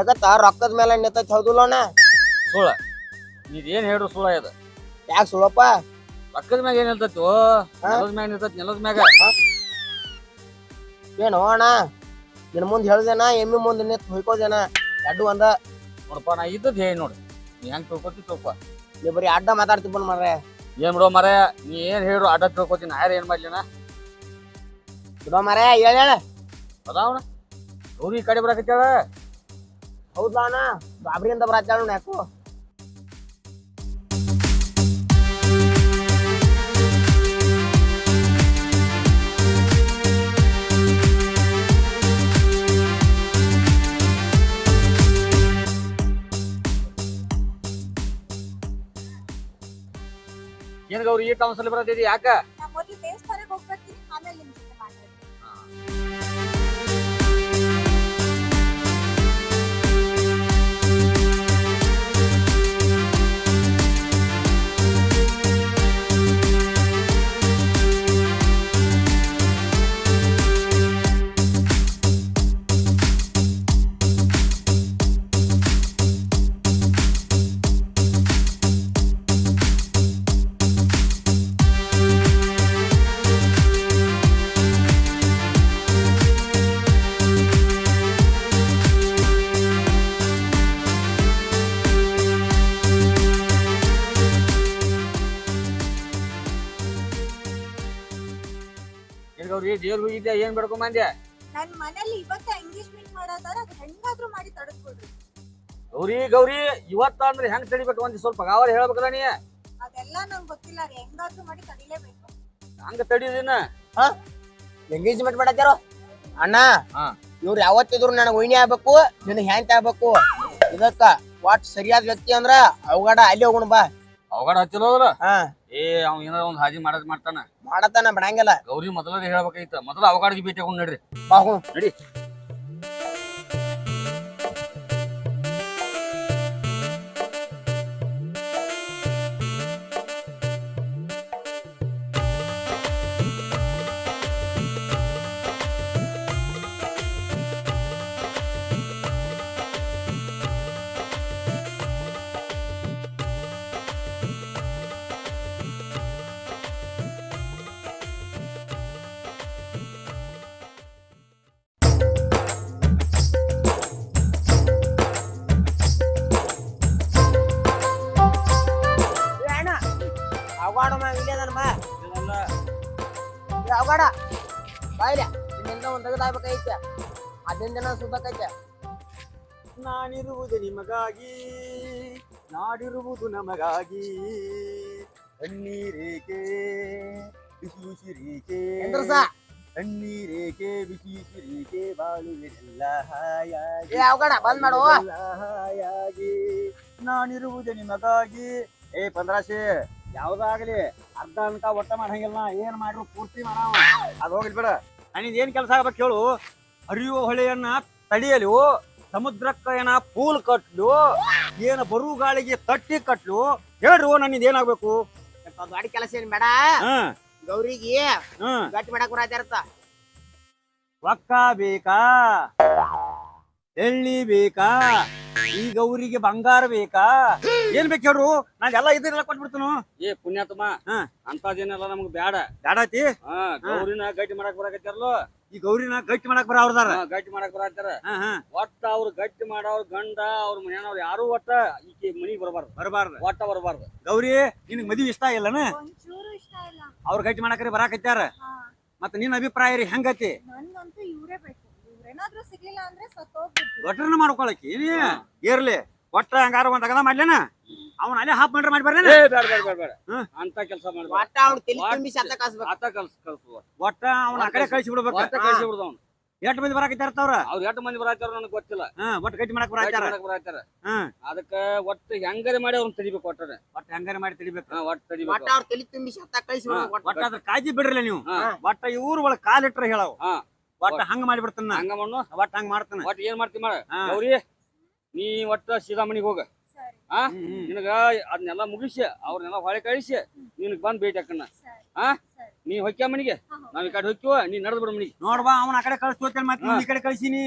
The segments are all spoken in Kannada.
ಜಗತ್ತ ರೊಕ್ಕದ ಮೇಲೆ ನಿಂತೈತಿ ಹೌದಿಲ್ಲೋಣ ಸುಳ್ಳ. ನೀನ್ ಹೇಳು ಹೇಳ್ರು ಸುಳ್ಳ ಇದು? ಯಾಕೆ ಸುಳಪ್ಪ ರೊಕ್ಕದ ಮ್ಯಾಗ ಏನ್ ಹೇಳ್ತೈತಿ ನೆಲದ ಮ್ಯಾಗ ನಿಲ್ತೈತಿ ನೆಲದ ಮ್ಯಾಗ. ಏನು ಅಣ್ಣ ನಿನ್ ಮುಂದ್ ಹೇಳ್ದೇನ ಎಮ್ಮಿ ಮುಂದೆ ನಿಂತ್ ಹೊಯ್ಕೋದೇನ ಎರಡು ಒಂದ. ನೋಡಪ್ಪ ನಾ ಇದ್ದದ್ ಹೇಳಿ ನೋಡು. ನೀ ಹೆಂಗ್ ತಿಳ್ಕೊತಿ ತಿಳ್ಕೊ. ನೀ ಬರೀ ಅಡ್ಡ ಮಾತಾಡ್ತಿ ಬಂದ್ ಮಾರ್ರೆ. ಏನ್ ಬಿಡೋ ಮರ ನೀ ಏನ್ ಹೇಳ್ರು ಅಡ್ಡ ತಿಳ್ಕೊತೀನಿ ಯಾರು ಏನ್ ಮಾಡ್ಲಿನ? ಬಿಡೋ ಮಾರೇ ಹೇಳ ಹೇಳ. ಅದಾವಣ ಈ ಕಡೆ ಬರಾಕತ್ತಾಳ ಹೌದಾ ಅಣ್ಣ? ಬಾಬ್ರಿಯಿಂದ ಬರಾಚಾಳು ಯಾಕೋ? ಏನ್ ಗೌರಿ ಈ ಟೌನ್ಸಲ್ಲಿ ಬರತ್ತಿದಿ ಯಾಕ? ನಾ ಮೊದ್ಲು ದೇವಸ್ಥಾನಕ್ಕೆ ಹೋಗ್ಬರ್ತೀನಿ. ಗೌರಿ ದೇವ್ರ ಹೋಗಿದ್ದೆ ಏನ್ ಬೆಡ್ಕೊಂಡ್ ಬಂದೆ ನನ್ ಮನೇಲಿ ಇವತ್ತ ಎಂಗೇಜ್ಮೆಂಟ್ ಮಾಡೋದಾರ ಅದು ಹೆಂಗಾದ್ರೂ ಮಾಡಿ ತಡೆದ್ಕೊಡ್ರಿ ಗೌರಿ ಗೌರಿ ಇವತ್ತ ಅಂದ್ರೆ ಹೆಂಗ್ ತಡಿಬೇಕು? ಒಂದ್ ಸ್ವಲ್ಪ ಗಾವರ್ ಹೇಳ್ಬೇಕಲ್ಲ ನೀ. ಅದೆಲ್ಲ ನಂಗೆ ಗೊತ್ತಿಲ್ಲ ರೀ ಹೆಂಗಾದ್ರೂ ಮಾಡಿ ತಡಿಲೇಬೇಕು. ಹಂಗ ತಡಿದಿನ ಎಂಗೇಜ್ಮೆಂಟ್ ಮಾಡತ್ತಾರೋ ಅಣ್ಣ ಹಾ. ಇವ್ರು ಯಾವತ್ತಿದ್ರು ನನಗೆ ಒಯ್ನಿ ಆಗ್ಬೇಕು ನಿನಗೆ ಹ್ಯಾಂತ ಆಗ್ಬೇಕು. ಇದಕ್ಕ ವಾಟ್ ಸರಿಯಾದ ವ್ಯಕ್ತಿ ಅಂದ್ರ ಅವಗಡ ಅಲ್ಲಿ ಹೋಗೋಣ ಬಾ. ಅವಗಡ ಹಚ್ಚಿಲ್ಲ ಹಾ. ಏ ಅವ್ ಏನಾರ ಒಂದ್ ಹಾಜಿ ಮಾಡದ್ ಮಾಡ್ತಾನ. ಮಾಡತಾನ ಬಿಡಂಗಿಲ್ಲ. ಗೌರಿ ಮೊದಲೇ ಹೇಳ್ಬೇಕಾಗಿತ್ತ ಮೊದಲ ಅವಕಾಡಿಗೆ ಭೇಟಿ ಹಾಕೊಂಡ್ ನಡ್ರಿ. ಬಾ ನಡಿ. ಇಲ್ಲೇ ಅದಾನ ಬಾ ಬಾ ಇಲ್ಲ. ನಿನ್ನಿಂದ ಒಂದ್ ತೆಗೆದಾಗ್ಬೇಕೈತೆ ನಾನಿರುವುದು ನಿಮಗಾಗಿ ನಾಡಿರುವುದು ನಮಗಾಗಿ. ಕಣ್ಣೀರೇಕೆ ಬಿಸಿ ಉಸಿರೇಕೆ ಎಂದ್ರಸ ಕಣ್ಣೀರೇಕೆ ಬಿಸಿ ಉಸಿರೇಕೆ ಬಾಳು ಹಾಯಾಗಿ ಅವಗಾಡ ಬಂದ್ ಮಾಡು. ಹಾಯಾಗಿ. ನಾನಿರುವುದು ನಿಮಗಾಗಿ. ಏ ಪಂದ್ರಾಶಿ. ಯಾವ್ದಾಗ್ಲಿ ಅರ್ಧ ಅಂತ ಒಟ್ಟ ಮಾಡಂಗಿಲ್ಲ ಏನ್ ಮಾಡ್ರು ಪೂರ್ತಿ ಮಾಡಾವ ಅದ್ ಹೋಗ್ಲಿ ಬೇಡ. ನನಗೆ ಏನ್ ಕೆಲಸ ಆಗ್ಬೇಕು ಕೇಳು. ಹರಿಯುವ ಹೊಳೆಯನ್ನ ತಡಿಯಲು ಸಮುದ್ರಕ್ಕ ಏನ ಪೂಲ್ ಕಟ್ಲು ಏನ ಬರು ಗಾಳಿಗೆ ತಟ್ಟಿ ಕಟ್ಲು ಹೇಳ್ರು ನನ್ನಿಂದ ಏನಾಗ್ಬೇಕು? ಗಾಡಿ ಕೆಲಸ ಏನ್ ಬೇಡ. ಹ್ಮ್ ಗೌರಿಗೆ ಹ್ಮ್ ಗಟ್ಟಿ ಮಾಡಕ್ ಬರತ್ತಾರತ್ತ ಒಕ್ಕ ಬೇಕಾ? ಎಳ್ಳಿ ಬೇಕಾ? ಈ ಗೌರಿಗೆ ಬಂಗಾರ ಬೇಕಾ? ಏನ್ ಬೇಕು ಹೇಳ್ರು? ನಾನು ಎಲ್ಲ ಇದನ್ನೆಲ್ಲ ಕೊಟ್ಬಿಡ್ತನು. ಏ ಪುಣ್ಯಾತ್ಮ ಹಾ. ಅಂತದೇನೆಲ್ಲ ನಮ್ಗ್ ಬ್ಯಾಡ. ಬ್ಯಾಡತಿ ಹಾ ಗೌರಿನ ಗಟ್ಟಿ ಮಾಡಕ್ ಬರಾಕತ್ತಾರಲ್ಲ ಈ ಗೌರಿನ ಗಟ್ಟಿ ಮಾಡಕ್ ಬರ ಅವ್ರದಾರ? ಗಟ್ಟಿ ಮಾಡಕ್ ಬರಾಕತ್ತಾರ ಹಾ ಹಾ. ಒಟ್ಟ ಅವ್ರ ಗಟ್ಟಿ ಮಾಡೋರ್ ಗಂಡ ಅವ್ರ ಮನೆಯವ್ರ ಯಾರು ಒಟ್ಟ ಈಕೆ ಮನಿಗ್ ಬರಬಾರ್ದು. ಬರಬಾರ್ದು. ಒಟ್ಟ ಬರಬಾರ್ದು. ಗೌರಿ ನಿನಗ್ ಮದ್ವಿ ಇಷ್ಟ ಇಲ್ಲನ? ಒಂಚೂರು ಇಷ್ಟ ಇಲ್ಲ. ಅವ್ರ ಗಟ್ಟಿ ಮಾಡಕ್ರಿ ಬರಾಕತ್ಯಾರ? ಹಾ. ಮತ್ತ ನಿನ್ನ ಅಭಿಪ್ರಾಯ ರೀ ಹೆಂಗತಿ? ನನ್ಗಂತೂ ಇವ್ರೇ ಬೇಕು. ಇವ್ರೇನಾದ್ರೂ ಸಿಗ್ಲಿಲ್ಲ ಅಂದ್ರೆ ಸತ್ತೋಗ್ಬಿಡ್ತೀನಿ ಒಟ್ಟರನ್ನ ಮಾಡ್ಕೊಳಕಿ ಇರ್ಲಿ. ಒಟ್ಟ ಹಂಗಾರ ಒಂದ್ ಅಗದ ಮಾಡ್ಲೇನ? ಅವ್ನ ಅಲ್ಲೇ ಹಾಪ್ ಮಾಡ್ರ ಮಾಡಿ ಬರ್ಲೇನ? ಏ ಬ್ಯಾಡ ಬ್ಯಾಡ ಹ್ಮ್. ಅಂತ ಕೆಲಸ ಮಾಡ್ಬೇಡ ಒಟ್ಟ ಅವ್ನು ತಲಿ ತುಂಬಿ ಸತ್ತ ಕಾಸ್ಬೇಕು. ಆತ ಕಲ್ಸ್ ಕಲ್ಸುವ ಒಟ್ಟ ಅವ್ನ ಆ ಕಡೆ ಕಳಿಸಿ ಬಿಡ್ಬೇಕು. ಒಟ್ಟ ಕಳ್ಸಿ ಬಿಡ್ದ ಅವ್ನು. ಎಷ್ಟು ಮಂದಿ ಬರಾಕತ್ತಾರ ಅವ್ರ? ಎಷ್ಟು ಮಂದಿ ಬರಾತಾರ ನನಗೆ ಗೊತ್ತಿಲ್ಲ. ಹಾ ಒಟ್ಟ ಗಟ್ಟಿ ಮಾಡಕ್ ಮಾಡಕ್ ಬರಾತಾರ ಹಾ. ಅದಕ್ಕ ಒಟ್ಟು ಹೆಂಗಾರೆ ಮಾಡಿ ಅವ್ರನ್ನ ತಡಿಬೇಕು ಒಟ್ಟರೆ. ಒಟ್ಟ ಹೆಂಗಾರ ಮಾಡಿ ತಿಳಿಬೇಕು ಹಾ ಒಟ್ಟ ತಡಿಬೇಕು ಒಟ್ಟ ಅವ್ರ ತಲಿ ತುಂಬಿ ಸತ್ತ ಕಳಿಸಿ ಒಟ್ಟ ಅದ್ರ ಕಾಳಜಿ ಬಿಡ್ರಲ್ಲ ನೀವು. ಹಾ. ಒಟ್ಟ ಇವ್ರ ಒಳಗ್ ಕಾಲಿಟ್ರ ಹೇಳವ್. ಹಾ. ಒಟ್ಟ ಹಂಗ ಮಾಡಿಬಿಡ್ತಾನ ಹಂಗ ಮಣ್ಣು ಒಟ್ಟ ಹಂಗ ಮಾಡ್ತಾನ. ಒಟ್ಟು ಏನ್ ಮಾಡ್ತಿ ಮಾಡ. ಹಾ. ಗೌರಿ ನೀ ಒಟ್ಟ ಸೀದಾ ಮನಿಗ್ ಹೋಗ. ಸರಿ ಹಾ ಹ್ಮ್, ಹ್ಮ್. ನಿನಗ ಅದನ್ನೆಲ್ಲ ಮುಗಿಸಿ ಅವ್ರನ್ನೆಲ್ಲ ಹೊಳೆ ಕಳಿಸಿ ನಿನಗ್ ಬಂದ್ ಭೇಟಿ ಹಾಕಣ್ಣ. ಆ? ಹಾ ನೀ ಹೊಕ್ಕ ಮನಿಗೆ. ನಾವ್ ಈ ಕಡೆ ಹೊಕ್ಕಿವ ನೀ ನಡೆದ್ ಬಿಡ ಮನಿಗೆ. ನೋಡ್ಬಾ ಅವ್ನ ಆ ಕಡೆ ಕಳಿಸ್ತೋತೇನೆ ಮತ್ತೆ ನೀನ್ ಈ ಕಡೆ ಕಳಿಸಿನಿ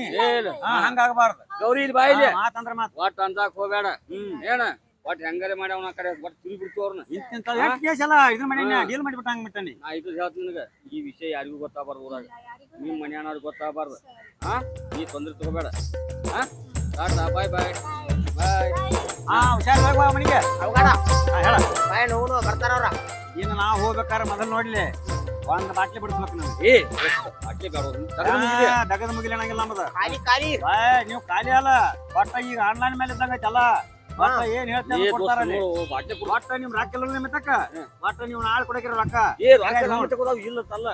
ಹಂಗಾಗಬಾರ್ದು ಗೌರಿ ಇಲ್ಲಿ ಬಾಯಿಲಿ ಮಾತಂದ್ರ ಮಾತು ಒಟ್ಟು ಅಂದಾಕ್ ಹೋಗ್ಬೇಡ. ಹ್ಮ್. ಏನ? ಒಟ್ಟು ಹೆಂಗಾರೆ ಮಾಡಿ ಅವನ ಕಡೆ? ಒಟ್ಟು ತಿರುಗಿ ಬಿಡ್ತು ಅವ್ರನ್ನ ಇಂತಿಂತ ಕೇಸ್ ಮಾಡಿ ಹಾ. ಡೀಲ್ ಮಾಡಿಬಿಟ್ಟ ಹಂಗ ಬಿಟ್ಟಾನಿ. ನಾ ಇದು ಹೇಳ್ತೀನಿ ನಿನಗ. ಈ ವಿಷಯ ಯಾರಿಗೂ ಗೊತ್ತಾಗಬಾರ್ದು ಊರಾಗ. ನಿಮ್ ಮನ್ಯಾನವ್ರಿಗೆ ಗೊತ್ತಾಗಬಾರ್ದು. ಹಾ ನೀ ತೊಂದ್ರೆ ತಗೋಬೇಡ. ಹಾ ಟಾಟಾ ಬಾಯ್. ಬಾಯ್. ಬಾಯ್ ಹಾ ಹುಷಾರ್ ಬಾ ಮನಿಗೆ. ಅವಗಾಡ ಹಾ, ಹೇಳ. ಬಾಯ್ ನೋಡು ಬರ್ತಾರವ್ರ ಇನ್ನು ನಾವು ಹೋಗ್ಬೇಕಾರೆ ಮೊದಲು ನೋಡ್ಲಿ. ಒಂದ್ ಬಾಟ್ಲಿ ಬಿಡಿಸ್ಬೇಕು ನಮ್ಗೆ. ಏ ಮುಗಿದೆ. ದಗದ ಮುಗಿಲಿ. ಅನ್ನಂಗಿಲ್ಲ ನಮ್ಮದ ಖಾಲಿ ಖಾಲಿ. ನೀವು ಖಾಲಿ ಅಲ್ಲ. ಒಟ್ಟ ಈಗ ಆನ್ಲೈನ್ ಮೇಲೆ ಇದ್ದಂಗ ಐತಲ್ಲ. ಒಟ್ಟ ಏನ್ ಹೇಳ್ತಾರೆ ದೋಸ್ತ ಕೊಡ್ತಾರ ಅಲ್ಲಿ. ನೋಡು, ಬಾಟ್ಲಿ ಕೊಡು. ಒಟ್ಟ ನಿಮ್ ರೊಕ್ಕ ಇಲ್ಲ ನಿಮ್ಮತಕ್ಕ ಒಟ್ಟ ನೀವು ನಾಳೆ ಕೊಡಕಿರ ರೊಕ್ಕ ಇಲ್ಲ ತಲ್ಲ.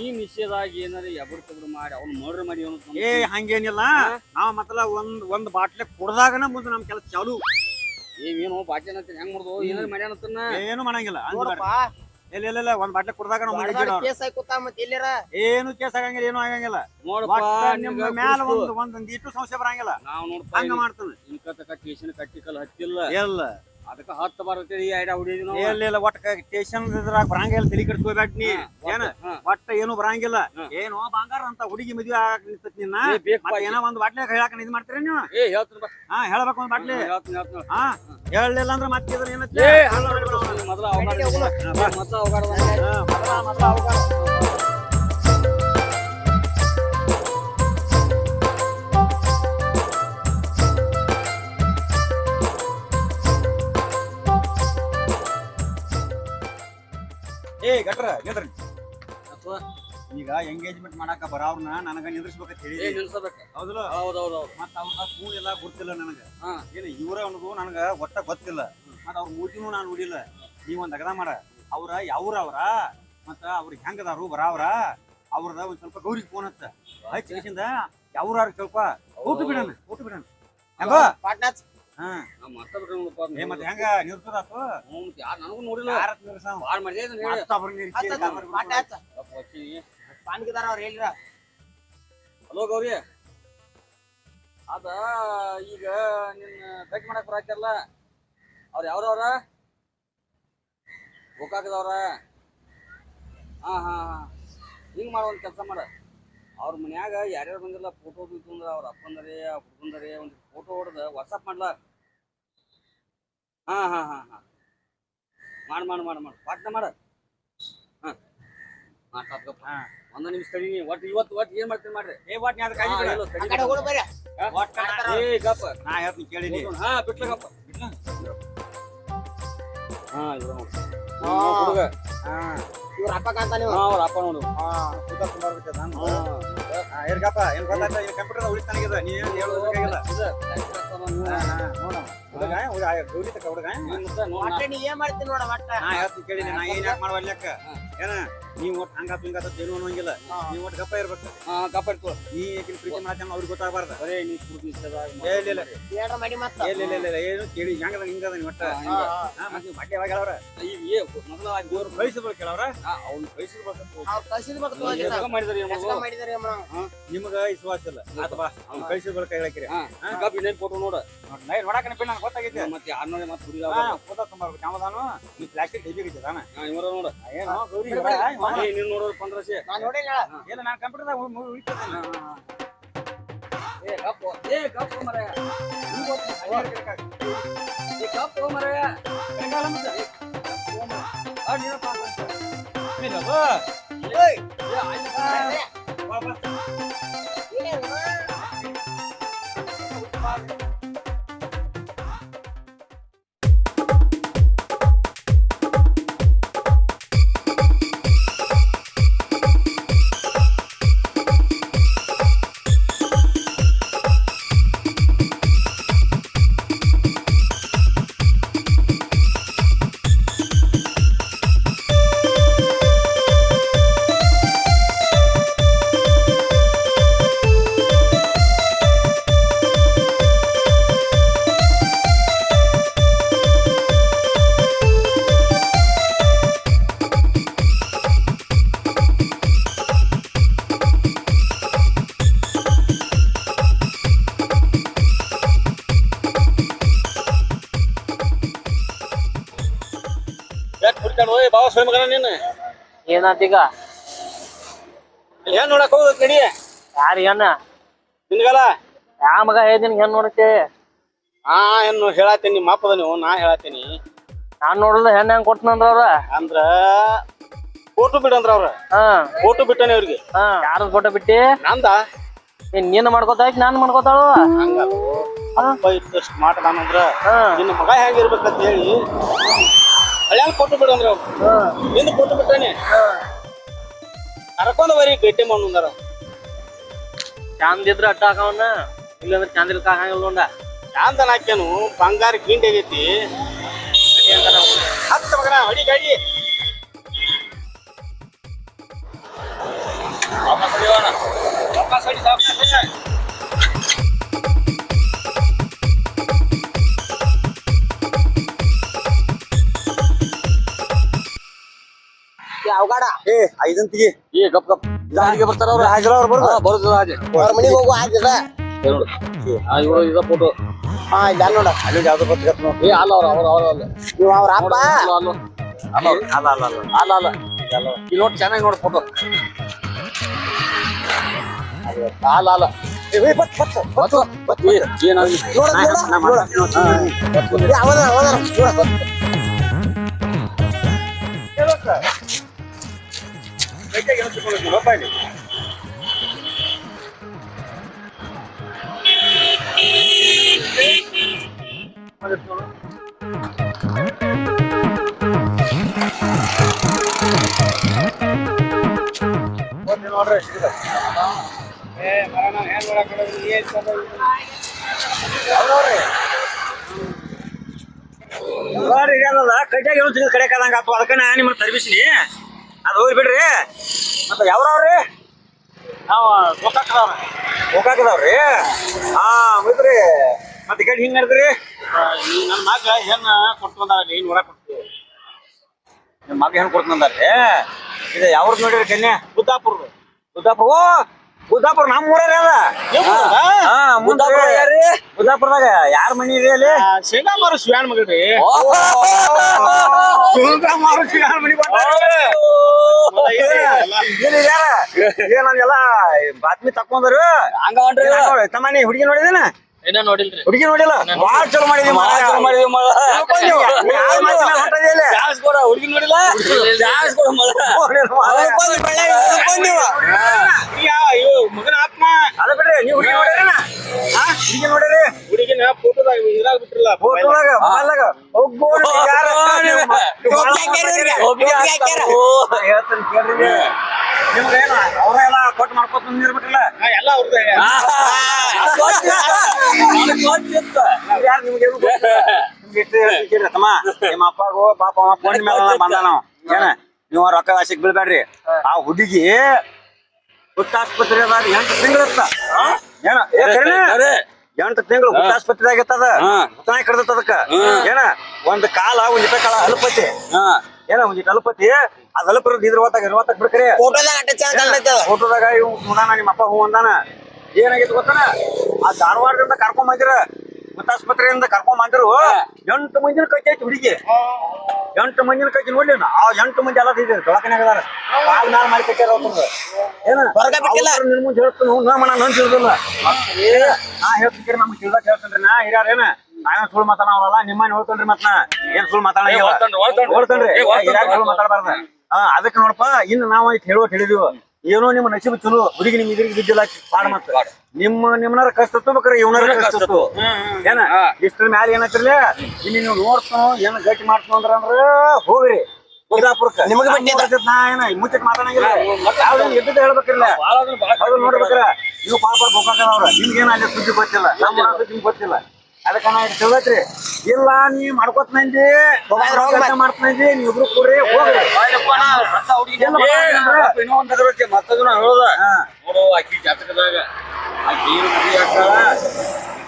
ಈ ನಿಷೇಧಾಗಿ ಏನಾರ ಎಬಡ್ ತಗಡು ಮಾಡಿ ಅವ್ನ ಮರ್ಡರ್ ಮಾಡಿ ಅವನು ಏ ಹಂಗೇನಿಲ್ಲ. ನಾವ್ ಮತ್ತಲ ಒಂದ್ ಒಂದ್ ಬಾಟ್ಲೆ ಕುಡ್ದಾಗನ ಮುಂದೆ ನಮ್ ಕೆಲಸ ಚಾಲು. ಏನೇನು ಬಾಚನ ಅಂತ ಹೆಂಗ್ ಮಾಡ್ದು? ಏನಾರ ಮಾಡ್ಯಾನ ಅಂತನ್ನ ಏನು ಮಾಡಂಗಿಲ್ಲ. ಬ್ಯಾಡ. ನೋಡಪ್ಪ. ಇಲ್ಲ ಇಲ್ಲ ಇಲ್ಲ ಒಂದ್ ಬಾಟ್ಲಿ ಕುಡ್ದಾಗ ನಾವು ಮುಂದೆ ಕೇಸ್ ಆಯ್ಕೋತ ಮತ್ತೆ ಇಲ್ಲಿರ ಏನು ಕೇಸ್ ಆಗಂಗಿಲ್ಲ ಏನು ಆಗಂಗಿಲ್ಲ. ನೋಡಪ್ಪ ಒಟ್ಟ ನಿಮ್ಮ ನಿಮ್ಗ ಮ್ಯಾಲ ಕುಡ್ಸ್ತು. ಒಂದ್ ಒಂದ್ ಇಟ್ಟು ಸಂಶಯ ಬರಂಗಿಲ್ಲ. ನಾವ್ ನೋಡಪ್ಪ ಹಂಗ ಮಾಡ್ತಾನೆ. ಇನ್ಕ ತಕ ಟೇಷನ್ ಕಟ್ಟಿಕಲ್ ಹತ್ತಿಲ್ಲ ಇಲ್ಲ. ಅದಕ್ಕ ಹತ್ತ ಬರುತ್ತೆ ಈ ಐಡಿಯಾ ಹೊಡಿದ್ವಿ ನಾವು. ಇಲ್ಲ ಒಟ್ಟ ಸ್ಟೇಷನ್ ಇದ್ರಾಗ ಬರಂಗಿಲ್ಲ ತಲೆ ಕೆಡಿಸ್ಕೋಬೇಡ ನೀ. ಏನ. ಒಟ್ಟ ಏನು ಬರಂಗಿಲ್ಲ. ಏನೋ ಬಂಗಾರ ಅಂತ ಹುಡುಗಿ ಮದ್ವೆ ಆಗಕ್ ನಿಂತತ್ ನಿನ್ನ ಏನೋ ಒಂದ್ ಬಾಟ್ಲಿ ಹೇಳಕ್ ಇದ್ ಮಾಡ್ತೀರಿ ನೀವು? ಏ ಹೇಳ್ತೀನಿ ಹಾ ಹೇಳ್ಬೇಕು ಒಂದ್ ಬಾಟ್ಲಿ. ಹಾ ಹೇಳಲಿಲ್ಲ ಅಂದ್ರೆ ಮತ್ತೆ ಇದ್ರ ಏನತ್ತೆ? ಮೊದಲ ಮೊದ್ಲ ಗಟ್ರ ನಿಂದ್ರಿ ಈಗ ಎಂಗೇಜ್ಮೆಂಟ್ ಮಾಡಾಕ ಬರಾವ್ರನ್ನ ನನಗ ನಿಂದ್ರಿಸ್ಬೇಕಂತ ಹೇಳಿ. ಹೌದಲ್ಲ ಹೌದ್ ಹೌದ್ ಹೌದ್ ಮತ್ತ ಅವ್ರ ಕೂಲ್ ಎಲ್ಲ ಗೊತ್ತಿಲ್ಲ ನನಗ. ಏನ ಇವ್ರ ಅನ್ನೋದು ನನಗ ಒಟ್ಟ ಗೊತ್ತಿಲ್ಲ. ಮತ್ತ ಅವ್ರ ಮೂರ್ತಿನೂ ನಾನು ಉಡಿಲ್ಲ ನೀವ್ ಒಂದ್ ಅಗದ ಮಾಡ. ಅವ್ರ ಯಾವ್ರ ಅವ್ರ? ಮತ್ತ ಅವ್ರ ಹೆಂಗದಾರು ಬರಾವ್ರ? ಅವ್ರದ ಒಂದ್ ಸ್ವಲ್ಪ ಗೌರಿಗೆ ಫೋನ್ ಹಚ್ಚ. ಹಚ್ಚಿಂದ ಯಾವ್ರ ಕೇಳ್ಪ ಊಟ ಬಿಡಣ ಊಟ ಬಿಡಣ. ಹೆಂಗ? ಮತ್ತೆ ಏ ಮತ್ತೆ ಹೆಂಗ? ಹ್ಞೂ, ಯಾರ್ ನನಗೂ ನೋಡಿಲ್ಲ. ಯಾರ ನಿರ್ಸಾವ ಬಾಳ್ ಮಾಡಿದೆ ಇದನ್ನ ಹೇಳಿ. ಪಾಟ್ನಾಚ್ ಅಪ್ಪ ಅಕ್ಕಿ. ಪಾನ್ಗಿದಾರ ಅವ್ರ ಹೇಳಿರ. ಹಲೋ ಗೌರಿ. ಅದ ಈಗ ನಿನ್ನ ಬೆಕ್ ಮಾಡಕ್ ಬರಾಕಲ್ಲ ಅವ್ರ ಯಾವ್ರವ್ರ ಗೋಕಾಕದವ್ರ? ಹಾ ಹಾ ಹಾ. ಹಿಂಗ್ ಮಾಡೋ ಒಂದ್ ಕೆಲಸ ಮಾಡ. ಅವ್ರ ಮನ್ಯಾಗ ಯಾರ್ಯಾರು ಬಂದಿಲ್ಲ ಫೋಟೋ ಅಂದ್ರ ಅವ್ರ ಅಪ್ಪಂದರೇ ಅವ್ರ ಹುಡುಗಂದರೇ ಒಂದು ಫೋಟೋ ಹೊಡೆದ ವಾಟ್ಸಪ್ ಮಾಡ್ಲಾ? ಹಾ ಹಾ ಹಾ ಹಾ. ಮಾಡ್ ಮಾಡ್ ಮಾಡ್ ಮಾಡ್. ಪಾಟ್ನ ಮಾಡ. ಹಾ. ಮಾತಾಡ್ಕಪ್ಪ ಹಾ. ಒಂದ ನಿಮಿಷ ತಡಿ ನೀ. ಒಟ್ಟು ಇವತ್ತು ಒಟ್ಟು ಏನ್ ಮಾಡ್ತೀನಿ ಮಾಡ್ರಿ? ಏ ಒಟ್ ನೀ ಅದ್ ಕೈ ಬಿಡ. ಇಲ್ಲ, ಆ ಕಡೆ ಹೋಗಿ ಬರ್ರಿ. ಒಟ್ಟ ಏ ಗಪ್ಪ. ನಾ ಹೇಳ್ತೀನಿ ಕೇಳಿನಿ ಹಾ ಬಿಟ್ಲಗಪ್ಪ ಹಾ ಇವ್ರ ನೋಡು. ಹುಡುಗ. ಹಾ. ಇವ್ರ ಅಪ್ಪ ಕಾಂತ ನೀವು? ಹಾ ಅವ್ರ ಅಪ್ಪ ನೋಡು. ಹಾ ನಾನು? ಹಾ. ಏನ್ ಗೊತ್ತಾಯ್ತಾ? ಇಲ್ಲಿ ಕಂಪ್ಯೂಟರ್ ಉಳಿತಾನಿಗಿದೆ ನೀ ಏನು ಹೇಳೋದು ಬೇಕಾಗಿಲ್ಲ ಇದು, ಟ್ಯಾಕ್ಟರ್ ಹಾ, ಹಾ, ನೋಡು. ಹುಡುಗ ಹುಡುಗ ಗೌರಿ ತಕ ಹುಡುಗ. ಏನ್ ಮಾಡ್ತೀನಿ ನೋಡ ಮಟ್ಟ? ನಾ ಹೇಳ್ತೀನಿ ಕೇಳಿನಿ ನಾ ಏನ್ ಯಾಕೆ ಮಾಡುವ ಲೆಕ್ಕ ಏನ? ನೀವ್ ಒಟ್ಟು ಹಂಗ ಹಿಂಗ ಏನು ಅನ್ನೋಂಗಿಲ್ಲ. ನೀವು ಒಟ್ಟು ಗಪ್ಪ ಇರ್ಬೇಕು. ಹಾ ಗಪ್ಪ ಇರ್ತು ನೀ ಈಗಿನ ಪ್ರೀತಿ ಮಾಡ್ತಾನ ಅವ್ರಿಗೆ ಗೊತ್ತಾಗಬಾರ್ದ. ಅರೇ ನೀ ಏ, ಇಲ್ಲ, ಇಲ್ಲ. ಮಾಡಿ ಮತ್ತೆ. ಇಲ್ಲ ಇಲ್ಲ ಇಲ್ಲ ಏನು ಕೇಳಿ ಹೆಂಗ ಹಿಂಗದ ನೀವ್ ಒಟ್ಟ? ಹಾ, ಹಿಂಗ. ಮತ್ತೆ ನೀವು ಬಟ್ಟೆ ಯಾವಾಗ ಹೇಳವ್ರ ಈಗ ಏ ಮೊದಲ ಇವ್ರು ಕಳಿಸ್ಬೇಕು ಕೇಳವ್ರ. ಆ ಕಳಿಸಿರ್ಬೇಕು ಅವ್ರ ಕಳ್ಸಿದ್ ಬೇಕು ಮಾಡಿದಾರೆ ಏನ್ ಮಾಡೋದು? ಮಾಡಿದಾರೆ ನಿಮಗ ವಿಶ್ವಾಸ ಇಲ್ಲ. ಆತ ಬಾ ಅವ್ನು ಕಳಿಸಿರ್ಬೇಕು ಹೇಳಕ್ರಿ ಹಾ ಗಪ್ಪ ಇನ್ನೇನ್ ಫೋಟೋ ನೋಡ. ನೋಡ್ ನೋಡಾಕ ನೆನಪಿಲ್ಲ ನನಗೆ ಗೊತ್ತಾಗೈತೆ. ಮತ್ತೆ ಯಾರನ್ನ ಮತ್ತೆ ಹುಡುಗ ಫೋಟೋ ತುಂಬಾರ್ಬೇಕು ಯಾವ್ದಾನು ನೀವು ಪ್ಲಾಸ್ಟಿಕ್ ಡಬ್ಬಿ ಇದ್ದಾನ ಇವರ ನೋಡ. ಏನು? ಗೌರಿ? ಏ ನೀನ್ ನೋಡೋರು ಪಂದ್ರಸೆ ನಾನ್ ನೋಡಿಲ್ಲ ಇಲ್ಲ ನಾನು ಕಂಪ್ಯೂಟರ್ದಾಗ ಉಳಿತೇನೆ ಏ ಗಪ್ಪ ಏ ಗಪ್ಪ ಮರಯ ಏ ಗಪ್ಪ ಮರಯ ಆ ನೀನಪ್ಪ ಓಯ್ ಏ ಆಯ್ತಾ ಏನು? ಯಾಕೆ ಬಿಡ್ತಾನ ಓಯ್ ಏನಾತೀಗ ಏನ್ ನೋಡಕ್ ಹೋಗುದ್ ನಡಿ ಯಾರ ಏನ? ನಿನ್ಗಲ್ಲ? ಯಾ ಮಗ ಹೇಳ್ತೀನಿ ಹೆಣ್ ನೋಡಕ್ಕೆ? ಹಾ ಏನು ಹೇಳತ್ತೀನಿ ನಿಮ್ಮ ಅಪ್ಪದ ನೀವು ನಾ ಹೇಳತ್ತೀನಿ ನಾನ್ ನೋಡಲ್ಲ ಹೆಣ್ಣ ಹೆಂಗ್ ಕೊಡ್ತನಂದ್ರ ಅವ್ರ? ಅಂದ್ರ ಫೋಟೋ ಬಿಡಂದ್ರ ಅವ್ರ? ಹಾ. ಫೋಟೋ ಬಿಟ್ಟನೆ ಅವ್ರಿಗೆ. ಹಾ. ಯಾರದ ಫೋಟೋ ಬಿಟ್ಟಿ? ನಂದ? ಏನ್ ನೀನ್ ಮಾಡ್ಕೋತಾ ನಾನ್ ಮಾಡ್ಕೋತಾಳು? ಹಂಗಲ್ಲ. ಅಪ್ಪ ಹಾ. ನಿನ್ನ ಮಗ ಹೆಂಗಿರ್ಬೇಕಂತ ಹೇಳಿ ಹಳ್ಯಾಗ ಫೋಟೋ ಬಿಡಂದ್ರ ಅವ್ರು ಹಾ ನಿಂದ ಫೋಟೋ ಬಿಟ್ಟಾನೆ ಕರ್ಕೊಂಡ್ ಬರೀ ಗಟ್ಟಿ ಮಣ್ಣು ಚಂದ ಇದ್ರ ಅಡ್ಡ ಹಾಕವನ್ನ ಇಲ್ಲಂದ್ರ ಚಂದ ಇಲ್ಕ ಹಾಕಂಗಿಲ್ಲ ನೋಡ ಯಾಂದನ ಹಾಕ್ಯಾನು ಬಂಗಾರ ಗಿಂಡಿ ಆಗೈತಿ ಹತ್ತ ಮಗನ ಹೊಡಿ ಗಾಡಿ ವಾಪಸ್ ಹೊಡಿಯೋಣ. ವಾಪಸ್ ಹೊಡಿ, ವಾಪಸ್ ಏ ಐದಂತಿಗೆ ಏ ಗಪ್ ಗಪ್ ಗಾಡಿಗೆ ಬರ್ತಾರ ಅವ್ರ ಹಾಜರ ಅವ್ರು ಬರ್ದ ಬರುದು ಹಾಗೆ ಅವ್ರ ಮನಿಗ್ ಹೋಗು ಹಾಕಿದ ನೋಡು ಆ ಇವ್ರು ಇದ ಫೋಟೋ ಹಾ ಇಲ್ಲ ನೋಡ ಅಲ್ಲಿ ಯಾವ್ದು ಬರ್ತ ಏ ಅಲ್ಲ ಅವ್ರ ಅವ್ರ ಅವ್ರ ಅಲ್ಲ ಇವ್ ಅವ್ರ ಅಪ್ಪ ಅಲ್ಲ ಅಲ್ಲ ಅಲ್ಲ. ಅಲ್ಲ ಅಲ್ಲ ಅಲ್ಲ ಅಲ್ಲ ಇಲ್ಲಿ ನೋಡಿ ಚೆನ್ನಾಗಿ ನೋಡಿ ಫೋಟೋ ಅಲ್ಲ ಅಲ್ಲ ಬತ್ತು ಬತ್ತು ಏನಾಗಿ ನೋಡ ನೋಡ ನೋಡ ಏ, ಅವನ ಅವನ ನೋಡ ಕಟ್ಟಾಗಿ ಒಂದು ಕಡೆ ಕದಂಗ ಆತು ಅದಕ್ಕ ನಾ ನಿಮ್ಮನ್ನ ತರ್ಬಿಸಿನಿ ಅದು ಹೋಗಿ ಬಿಡ್ರಿ. ಮತ್ತೆ ಯಾವ್ರವ್ರಿ? ನಾವು ಗೋಕಾಕದವ್ರ. ಗೋಕಾಕದವ್ರಿ? ಹಾ ಮುದ್ರಿ ಮತ್ತೆ ಗಡಿ ಹಿಂಗೆ ನಡೆದ್ರಿ? ನನ್ನ ಮಗ ಹೆಣ್ಣ ಕೊಟ್ಟು ಬಂದಾರ ಏನ್ ಹೊರ ಕೊಡ್ತೀವಿ ನಿಮ್ಮ ಮಗ ಹೆಣ್ಣು ಕೊಡ್ತು ಬಂದಾರ್ರಿ ಇದು ಯಾವ್ದು ನೋಡಿರಿ ಕನ್ಯಾ? ಬುದ್ದಾಪುರ ಬುದ್ದಾಪುರ ಓ ಬುದ್ದಾಪುರ ನಮ್ ಊರೇ ಅದ. ಹಾ ಬುದ್ದಾಪುರ ಬುದ್ದಾಪುರದಾಗ ಯಾರ ಮನಿ ಇದೆ ಅಲ್ಲಿ? ಶೇಂಗಾ ಮಾರು ಶಿವಾನ್ ಮಗಳ್ರಿ ಶೇಂಗಾ ಮಾರು ಶಿವಾನ್ ಮನಿ ಏನಂದೆಲ್ಲ ಬಾತ್ಮಿ ತಕೊಂಡ್ರು ಹಂಗ ಹೊಂಟ್ರಿ? ತಮ್ಮನಿ ಹುಡುಗಿ ನೋಡಿದೇನ? ನೋಡಿಲ್ರಿ. ಹುಡುಗಿ ನೋಡಿಲ್ಲ? ಬಾಳ ಚಲೋ ಮಾಡಿದ್ವಿ ಮಗ. ಚಾನ್ಸ್ ಕೊಡ? ಹುಡುಗಿ ನೋಡಿಲ್ಲ? ಕೊಡ ಮಗನ ನಿಮ್ಗೇನು ಅವ್ರೆಲ್ಲ ಕೊಟ್ಟು ಮಾಡ್ಕೊತ ಬಂದಿರ್ಬಿಟ್ರಲ್ಲ ಎಲ್ಲ ಅವ್ರದ್ದೇ ಯಾರು ಏನು. ನಿಮ್ಗೆ ತಮ್ಮ ನಿಮ್ಮ ಅಪ್ಪಗೂ ಪಾಪ ಫೋನ್ ಮೇಲೆ ಬಂದಾನ ಅವ. ಏನ ನೀವು ರೊಕ್ಕ ಆಸೆಗೆ ಬೀಳ್ಬೇಡ್ರಿ ಆ ಹುಡುಗಿ ಹುಟ್ಟಾಸ್ಪತ್ರೆದಾಗ ಎಂಟು ತಿಂಗಳತ್ತ ಏನ ಏ ಕರೀನ? ಅರೆ, ಎಂಟು ತಿಂಗಳು ಆಸ್ಪತ್ರೆ ಆಗಿತ್ತದ ಕಡ್ದ ಹುತ್ತಾಯಿ ಅದಕ್ಕ? ಏನ? ಒಂದ್ ಕಾಲ ಒಂದ್ ಇಟ್ಟ ಕಾಲ ಅಲ್ಪತಿ. ಹಾ. ಏನ ಒಂದ್ ಇಟ್ಟ ಅಲ್ಪತಿ? ಅದ್ ಅಲ್ಪರ ಇದ್ರ ಹೊತ್ತಾಗ ಇರುವತ್ತಾಗ ಬಿಡ್ಕರಿ. ಫೋಟೋದಾಗ ಇವ್ ನೋಡಾನ ನಿಮ್ಮ ಅಪ್ಪ ಹೂ ಅಂದಾನ. ಏನಾಗೈತಿ ಗೊತ್ತಾನ? ಆ ಧಾರವಾಡದಿಂದ ಕರ್ಕೊಂಡ್ ಬಂದಿರ ಮತ್ತಾಸ್ಪತ್ರೆಯಿಂದ ಕರ್ಕೊಂಡ್ ಬಂದಿರು ಎಂಟು ಮಂದಿನ ಕೈ ಐತಿ ಹುಡುಗಿ. ಎಂಟು ಮಂದಿನ ಕೈ ನೋಡ್ಲಿ. ಆ ಎಂಟು ಮಂದಿ ಎಲ್ಲ ಇದ್ದೀರಿ ದವಾಖಾನ್ಯಾಗ ಅದಾರ. ಕಾಲ್ ಮ್ಯಾಲ ಮಾಡಿ ಕಟ್ಟಾರ ಅವ್ರದ್ದು ಏನ? ಹೊರಗ ಬಿಟ್ಟಿಲ್ಲ. ಅವ್ರು ನಿನ್ ಮುಂದೆ ಹೇಳ್ತೀನಿ ನಾ ಮನ ನನ್ ತಿಳಿದಿಲ್ಲ ನಾ ಹೇಳ್ತಿದ್ದೀರಿ ನಮ್ಗೆ ತಿಳ್ದಕ್ ಹೇಳ್ತೇನ್ರಿ ನಾ. ಹಿರಿಯಾರೇನ ನಾವೇನ್ ಸುಳ್ಳು ಮಾತಾಡೋಲ್ಲ ನಿಮ್ಮನ್ನ ಹೇಳ್ತೇನ್ರಿ ಮತ್ ನಾ. ಏನ್ ಸುಳ್ಳು ಮಾತಾಡ ಹಿರಿಯಾರ್ ಸುಳ್ಳು ಮಾತಾಡಬಾರ್ದ. ಹಾ ಅದಕ್ಕೆ ನೋಡಪ್ಪ ಇನ್ನು ನಾವು ಹೇಳುವ ಹೇಳೋ ಹೇಳಿದೀವಿ ಏನೋ ನಿಮ್ಮ ನಸೀಬು ಚಲೋ. ಹುಡುಗಿ ನಿಮ್ ಇದ್ರಿಗೆ ಬಿದ್ದಿಲ್ಲ ಪಾಡ ಮತ್ತ. ನಿಮ್ಮ ನಿಮ್ಮನಾರ ಕಷ್ಟ ಬೇಕಾರೆ ಇವನಾರ ಕಷ್ಟ ಏನ? ಇಷ್ಟ್ರ ಮ್ಯಾಲ ಏನತ್ತಿರ್ಲಿ ಇಲ್ಲಿ ನೀವು ನೋಡ್ತು ಏನ ಗಟ್ಟಿ ಮಾಡ್ತು ಅಂದ್ರ ಅಂದ್ರ ಹೋಗ್ರಿ. ಬಿಜಾಪುರಕ್ಕ. ನಿಮಗ್. ನಾ ಏನ ಮುಚ್ಚಕ್ ಮಾತಾಡಂಗಿಲ್ಲ. ಯಾವ್ದು ಎದ್ದ ಹೇಳ್ಬೇಕಿಲ್ಲ ನೋಡ್ಬೇಕ್ರ. ನೀವು ಪಾಪ ಗೋಕಾಕದವ್ರ ನಿಮ್ಗೇನ ಅಲ್ಲಿ ಸುದ್ದಿ ಗೊತ್ತಿಲ್ಲ. ನಮ್ಮ ಸುದ್ದಿ ನಿಮ್ಗ್ ಗೊತ್ತಿಲ್ಲ. ಅದಕ್ಕ ನಾ ತಿಳ್ದೈತ್ರಿ ಇಲ್ಲ ನೀ ಮಾಡ್ಕೊತ ನಂದಿ. ಮಾಡ್ತಂದಿ ನೀವ್ ಇಬ್ರು ಕೂಡ್ರಿ ಹೋಗ್ರಿ. ಇನ್ನೊಂದ್ ಹೇಳೋದ. ನೋಡು ಆಕಿ ಜಾತಕದಾಗ. ಆಕಿ ಏನು ಮದುವೆ ಆಗ್ತಾಳ?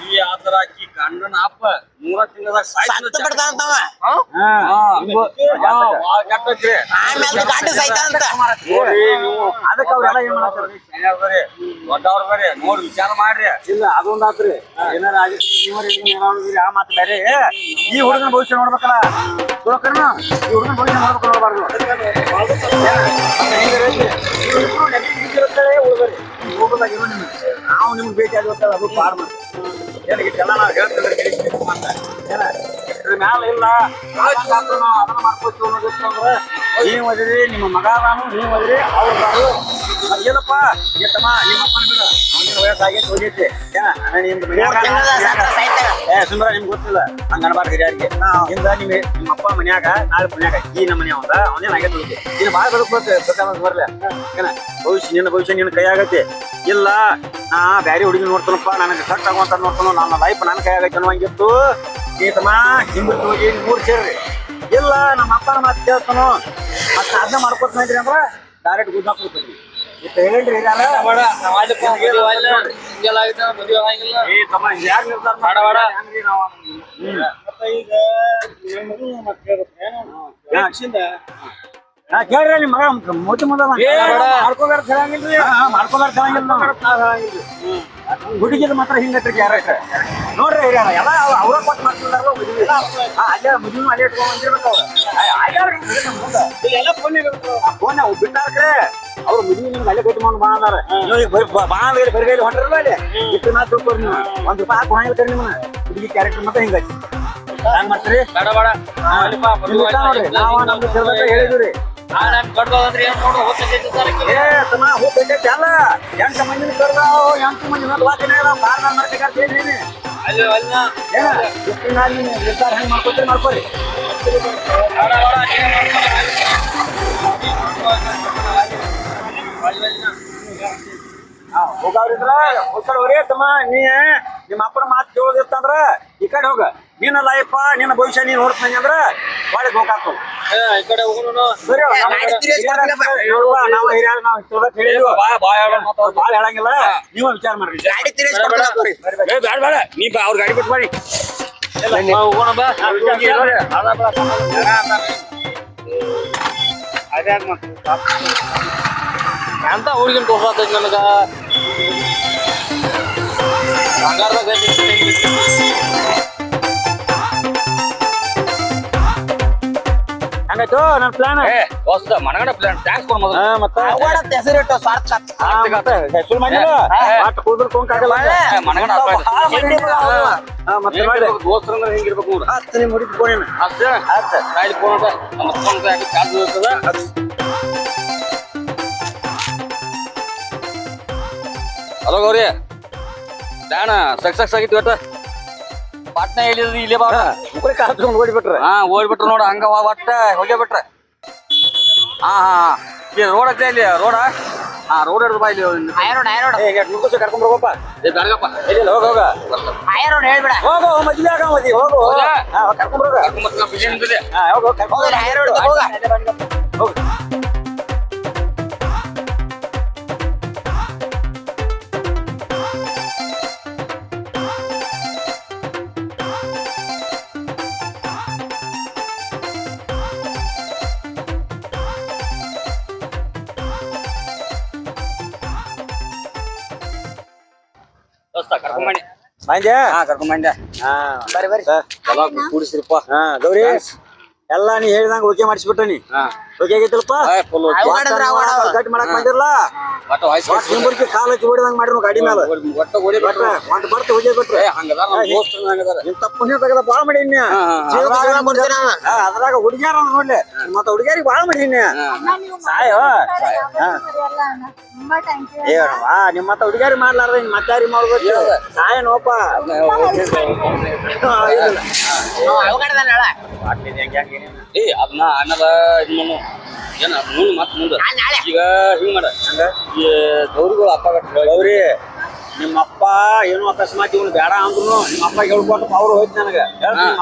ಈ ಆತರ ಆಕಿ ಗಂಡನ ಅಪ್ಪ ಮೂರ ತಿಂಗಳದಾಗ ಸತ್ತು ಹಾ. ಹಿಂಗು ಆಮೇಲೆ ಗಂಡ ಸೈತಾನಂತ ನೋಡ್ರಿ ನೀವು ಅದಕ್ಕೆ ಅವ್ರ ಎಲ್ಲ ಏನ್ ಬರ್ರಿ. ದೊಡ್ಡವ್ರ ಬರ್ರಿ. ನೋಡಿ ವಿಚಾರ ಮಾಡ್ರಿ. ಇಲ್ಲ ಅದೊಂದ್ ಆತ್ರಿ. ಏನಾರ ಆಗಿತ್ತು ನೀವರ್ ಆ ಮಾತು ಬೇರೆ. ಈ ಹುಡುಗನ ಭವಿಷ್ಯ ನೋಡ್ಬೇಕಲ್ಲ. ಸುರಕರ್ಣ ಈ ಹುಡುಗನ ಭವಿಷ್ಯ ನೋಡ್ಬೇಕು ನೋಡ್ಬಾರ್ದು. ನಿಮ್ಗೆ ನಾವು ನಿಮ್ಗೆ ಭೇಟಿ ಆಗ್ಬೇಕಲ್ಲ ಅದು ಪಾಡ್ ಮಾಡಿ ಜನ ನಾವು ಹೇಳ್ತೇವೆ ಏನ ಇದ್ರ ಮ್ಯಾಲ ಇಲ್ಲ ನಾವು ಅದನ್ನ ಮಾಡ್ಕೋತೀವಿ ಅನ್ನೋದಿತ್ತಂದ್ರೆ ನೀವು ಅದಿರಿ ನಿಮ್ಮ ಮಗ ನಾನು ನೀವು ಅದಿರಿ ಅವ್ರು ಬಾರು ಏನಪ್ಪ ಏತಮ್ಮ ನಿಮ್ಮ ಅಪ್ಪನ ಬಿಡ ಅವನಿಗೆ ವಯಸ್ಸಾಗೈತೆ ಹೋಗೈತಿ ಏನ ನಿಮ್ದು ಏ ಸುಂದರ ನಿಮ್ಗೆ ಗೊತ್ತಿಲ್ಲ. ಹಂಗ ಅನ್ಬಾರ್ದು ಹಿರಿಯರಿಗೆ ಇಂದ ನಿಮ್ಗೆ ನಿಮ್ಮ ಅಪ್ಪ ಮನ್ಯಾಗ ನಾಳೆ ಮನ್ಯಾಗ ಈ ನಮ್ಮ ಮನೆ ಅವಂದ ಅವನೇ ಆಗೈತೆ ಹೋಗಿ ನೀನು ಭಾಳ ಬದುಕ್ಬೇಕು ಬೇಕಾದ್ರೆ ಬರ್ಲ. ಏನ ಭವಿಷ್ಯ ನಿನ್ನ ಭವಿಷ್ಯ ನಿನ್ನ ಕೈ ಇಲ್ಲ ನಾ ಬ್ಯಾರೆ ಹುಡುಗಿ ನೋಡ್ತಾನಪ್ಪ ನನಗೆ ಸಟ್ ಆಗುವಂತ ನೋಡ್ತಾನೋ ನನ್ನ ಲೈಫ್ ನನ್ನ ಕೈ ಆಗೈತೆ ಅನ್ನುವಂಗಿತ್ತು. ಏತಮ್ಮ ಹಿಂದಕ್ಕೆ ಹೋಗಿ ಮೂರು ಸೇರ್ರಿ. ಇಲ್ಲ ನಮ್ಮ ಅಪ್ಪನ ಮಾತು ಕೇಳ್ತಾನೋ ಮತ್ತೆ ಅದನ್ನ ಮಾಡ್ಕೊತ ಇದ್ರಿ ಅಂದ್ರೆ ಡೈರೆಕ್ಟ್ ಗುಡ್ ಕೇಳ್ರಿ ನಿಮ್ಮ ಮಗ ಮೋತಿ ಮುಂದ ಮಾಡ್ಕೋಗಾರ ಚೆನ್ನಾಗಿಲ್ರಿ. ಮಾಡ್ಕೋಗಾರ ಚೆನ್ನಾಗಿಲ್ಲ ಹುಡುಗಿದ ಮಾತ್ರ ಹಿಂಗಟ್ರಿ ಕ್ಯಾರೆಕ್ಟರ್ ನೋಡ್ರಿ ಎಲ್ಲ ಅವ್ರ ಕೊಟ್ಟು ಮಾಡ್ತಿದಾರಲ್ಲ ಮದುವೆ ಅಲ್ಲೇ ಮುಂದಿನ ಅಲ್ಲೇ ಇಟ್ಕೊಂಡ್ ಬಂದಿರ್ಬೇಕು ಅವ್ರು. ಫೋನ್ ಬಿಟ್ಟಾರ್ಕ್ರೆ ಅವ್ರ ನಿಮ್ಗೆ ಅಲ್ಲೇ ಮಾಡಿ ಬಾಂದಾರ ಬಾ ಬೇರೆ ಬರೀ ಹೊಂಟ್ರಲ್ಲ ಅಲ್ಲಿ. ಇಷ್ಟು ನಾ ತಿಳ್ಕೊರಿ ನೀವು ಒಂದ್ ರೂಪಾಯಿ ಹಾಕಿ ಹೊಣೆ ಕರಿ ನಿಮ್ಮನ್ನ ಹುಡುಗಿ ಕ್ಯಾರೆಕ್ಟರ್ ಮತ್ತೆ ಹಿಂಗೈತಿ ಹಂಗ್ ಮಾಡ್ತೀರಿ ಬೇಡ ಬೇಡ ನೋಡ್ರಿ ನಾವು ನಮ್ದು ಎಂಟು ಮಂದಿನ ಕರ್ದಾವ ಎಂಟು ಮಂದಿ ಮೇಲೆ ವಾಕಿನ ಬಾರ್ ನಾನು ಮಾಡ್ಬೇಕಾದ್ರೆ ಹೇಳಿನಿ ಏನ? ಎಷ್ಟು ನಾಳೆ ನೀವು ನಿರ್ಧಾರ ಹೆಂಗ್ ಮಾಡ್ಕೊತೀರಿ? ಮಾಡ್ಕೊರಿ. ಹೋಗವ್ರಿದ್ರ ಹೋಗ್ತಾರ ಹೊರೇ ತಮ್ಮ ನೀ ನಿಮ್ಮ ಅಪ್ಪನ ಮಾತು ಕೇಳೋದಿತ್ತಂದ್ರ ಈ ಕಡೆ ಹೋಗ. ನಿನ್ನ ಲೈಫ ನಿನ್ನ ಭವಿಷ್ಯ ನೀನ್ ನೋಡ್ತಾನೆ ಅಂದ್ರ ಒಳ್ಳೆ ಗೋಕಾಕು ಸರಿ ಗಾಡಿ ತಿರ್ಗಿಸ್ಕೊಡ್ತೀನಪ್ಪ. ನಾವು ಹಿರಿಯರು ನಾವು ತಿಳ್ದಕ್ ಹೇಳಿದ್ವು. ಭಾಳ ಹೇಳಂಗಿಲ್ಲ ನೀವು ವಿಚಾರ ಮಾಡ್ರಿ. ಗಾಡಿ ಬೇಡ ಬೇಡ. ನೀ ಅವ್ರ ಗಾಡಿ ಬಿಟ್ಟು ಬರ್ರಿ ಅಂತ ಹುಡುಗಿನ ತೋರ್ಸಾತೈತಿ ನನಗ ಬಂಗಾರದಾಗ ಹಂಗಾಯ್ತು? ನನ್ನ ಪ್ಲಾನ್ ದೋಸ್ತ ಮನಗಂಡ ಪ್ಲಾನ್ ಟ್ಯಾಕ್ಸ್ ಕೊಡ್ ಮೊದಲು. ಮತ್ತೆ? ಅವಘಡ ಅಂತ ಹೆಸರಿಟ್ಟು ಸ್ವಾರ್ಥ. ಮತ್ತೆ? ಹೆಸರು ಮಾಡಿಲ್ಲ ಆಟ ಕೂದಲು ಮನಗಂಡ ಅವ್ನು. ಹಾ, ಮತ್ತೆ ನೋಡಿ? ಹತ್ತು ಫೋನ್ ಅಷ್ಟೇ ಫೋನ್ ನಮ್ಮ ಫೋನ್ ಯಾಕೆ ಚಾರ್ಜ್ ಇರ್ತದ ಹಲೋ ಗೌರಿ. ಡ್ಯಾಣ ಸಕ್ಸಸ್ ಆಗಿತ್ತು ಇವತ್ತ? ಪಾಟ್ನ ಹೇಳಿದ್ರು ಇಲ್ಲೇ ಬಾ ಕಾಲ್ ತಗೊಂಡ್ ಓಡಿಬಿಟ್ರೆ. ಹಾ ಓಡ್ಬಿಟ್ರು ನೋಡ ಹಂಗ ಒಟ್ಟ ಹೋಗೇ ಬಿಟ್ರೆ. ಹಾ ಹಾ ಹಾ. ಇಲ್ಲಿ ರೋಡ್ ಐತೆ ಇಲ್ಲಿ ರೋಡ? ಹಾ ರೋಡ್ ಹಿಡಿದು ಬಾ ಇಲ್ಲಿ. ಆಯರೋಡ್ ಆಯರೋಡ್ ರೋಡ್ ನುಗ್ಗಸ ಕರ್ಕೊಂಡ್ ಬರೋಗಪ್ಪ ಏ ಇಲ್ಲ ಹೋಗ ಹೋಗ. ಆಯರೋಡ್ ಹೇಳ್ಬೇಡ. ಹೋಗು ಮದ್ವೆ ಆಗ ಮದಿ ಹೋಗು? ಹಾ, ಕರ್ಕೊಂಡ್ ಹಾ ಹೋಗು ಕರ್ಕೊಂಡು ಹೈರ್ ರೋಡ್ ಹೋಗ. ಹೋಗು. ಹಾ ಬರ್ರಿ ಬರ್ರಿ ಎಲ್ಲ ಕೂಡಿಸ್ರಿಪ್ಪ. ಹಾ ಗೌರಿ. ಎಲ್ಲ ನೀ ಹೇಳ್ದಂಗ ಓಕೆ ಮಾಡಿಸ್ಬಿಟ್ಟ ನೀ. ಹಾ ಓಕೆ ಆಗೈತಲ್ಪ ಫುಲ್ ಅವಘಡ ಅಂದ್ರೆ ಅವಘಡ. ಕಟ್ ಮಾಡಕ್ ನಿಂಬರ್ಕಿ ಕಾಲ್ ಹಚ್ಚಿ ಹೊಡಿದಂಗ ಮಾಡಿರು ಗಾಡಿ ಮೇಲೆ ಒಂದ್ ಬರ್ತ ಹೋಗಿ ಬಿಟ್ರೆ. ತಪ್ಪನೇ ತೆಗದ ಬಾಳ ಮಾಡೀನಿ. ಅದ್ರಾಗ ಹುಡುಗ್ಯಾರ ನೋಡ್ಲಿ. ಮತ್ತ ಹುಡುಗ್ಯಾರಿಗೆ ಬಾಳ ಮಾಡೀನಿ ಸಾಯೋ ತುಂಬಾ ಥ್ಯಾಂಕ್ ಯು ಏ ಆ ನಿಮ್ಮ ಮತ್ತ ಹುಡುಗ್ಯಾರಿ ಮಾಡ್ಲಾರ್ದ ಇನ್ ಮತ್ತಾರಿ ಮಾಡ್ಬೇಕು? ಸಾಯ ನೋಪ ಅವ ಅವಘಡದಾನ ಹೇಳ. ಏ ಅದನ್ನ ಅನ್ನದ ಇನ್ನು ಏನ ಮುಂದ್ ಮತ್ ಮುಂದ. ಈಗ ಹಿಂಗ್ ಮಾಡ. ಈ ಗೌರಿಗಳು ಅಪ್ಪ ಗೌರಿ. ನಿಮ್ಮ ಅಪ್ಪ ಏನು ಅಕಸ್ಮಾತ್ ಇವನು ಬೇಡ ಅಂದ್ರು ನಿಮ್ಮ ಅಪ್ಪ ಹೇಳ್ಕೊಟ್ಟು ಅವ್ರು ಹೋಯ್ತು ನನಗೆ. ಹೇಳ್ತೀನಿ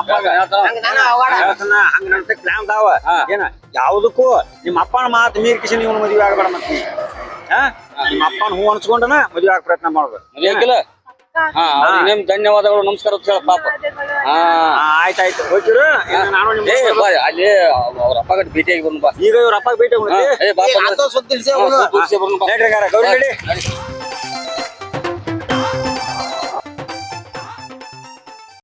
ಹಂಗ ನನ್ನ ಪ್ಲಾನ್ ಅದಾವ. ಏನ ಯಾವ್ದಕ್ಕೂ ನಿಮ್ಮ ಅಪ್ಪನ ಮಾತು ಮೀರ್ ಕಿಶನ್ ಇವನು ಮದುವೆ ಆಗಬೇಡ ಮತ್ತೆ ನಿಮ್ಮಪ್ಪನ ಹಾ? ನಿಮ್ಮ ಅಪ್ಪನ ಹೂ ಅನ್ಸ್ಕೊಂಡನ ಮದುವೆ ಆಗ ಪ್ರಯತ್ನ ಮಾಡ್ಬೇಕು. ನಿಮ್ ಧನ್ಯವಾದಗಳು ನಮಸ್ಕಾರ ಪಾಪ. ಹಾ. ಆಯ್ತಾಯ್ತು. ಹೋಗ್ತಿರು ಅಲ್ಲಿ ಅವ್ರ ಅಪ್ಪ ಗಟ್ ಭೇಟಿಯಾಗಿ ಬರ್ನು ಬಾ. ಈಗ ಇವ್ರ ಅಪ್ಪ ಭೇಟಿ